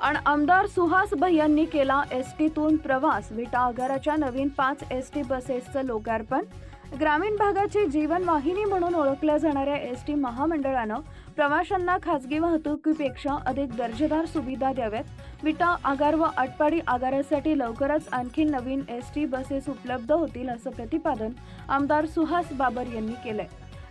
आणि आमदार सुहास भैयांनी केला एस टीतून प्रवास. विटा आगाराच्या नवीन पाच एस टी बसेसचं लोकार्पण. ग्रामीण भागाची जीवनवाहिनी म्हणून ओळखल्या जाणाऱ्या एस टी महामंडळानं प्रवाशांना खासगी वाहतुकीपेक्षा अधिक दर्जेदार सुविधा द्याव्यात. विटा आगार व आटपाडी आगारासाठी लवकरच आणखी नवीन एस टी बसेस उपलब्ध होतील असं प्रतिपादन आमदार सुहास बाबर यांनी केलंय.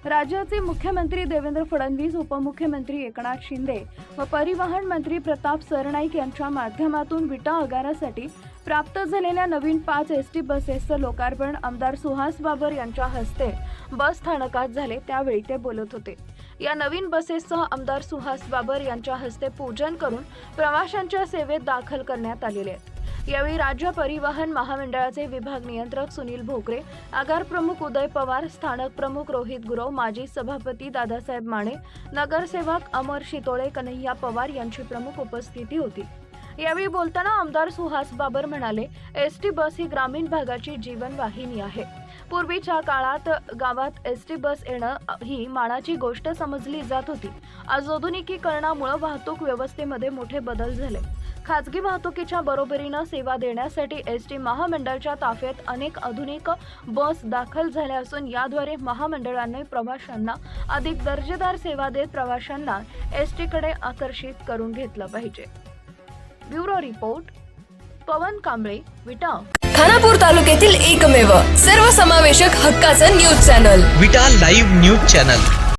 राज्याचे मुख्यमंत्री देवेंद्र फडणवीस उपमुख्यमंत्री एकनाथ शिंदे व परिवहन मंत्री प्रताप सरनाईक यांच्या माध्यमातून विटा आगारासाठी प्राप्त झालेल्या नवीन पाच एस टी बसेसचं लोकार्पण आमदार सुहास बाबर यांच्या हस्ते बस स्थानकात झाले त्यावेळी ते बोलत होते. या नवीन बसेसचं आमदार सुहास बाबर यांच्या हस्ते पूजन करून प्रवाशांच्या सेवेत दाखल करण्यात आलेले आहेत. यावेळी राज्य परिवहन महामंडळाचे विभाग नियंत्रक सुनील भोकरे आगार प्रमुख उदय पवार स्थानक प्रमुख रोहित गुरव माजी सभापती दादासाहेब माने नगरसेवक अमर शितोळे कन्हैया पवार यांची प्रमुख उपस्थिती होती. यावेळी बोलताना आमदार सुहास बाबर म्हणाले एस टी बस ही ग्रामीण भागाची जीवनवाहिनी आहे. पूर्वीच्या काळात गावात एस टी बस येणं ही मानाची गोष्ट समजली जात होती. आज आधुनिकीकरणामुळे वाहतूक व्यवस्थेमध्ये मोठे बदल झाले. खाजगी वाहतुकीच्या बरोबरीनं सेवा देण्यासाठी एस टी महामंडळाच्या ताफ्यात अनेक आधुनिक बस दाखल झाल्या असून याद्वारे महामंडळाने प्रवाशांना अधिक दर्जेदार सेवा देत प्रवाशांना एस टीकडे आकर्षित करून घेतलं पाहिजे. Bureau report Pawan Kamble Vita. Khanapur तालुक्यातील एकमेव सर्वसमावेशक हक्काचं news channel. Vita live news channel.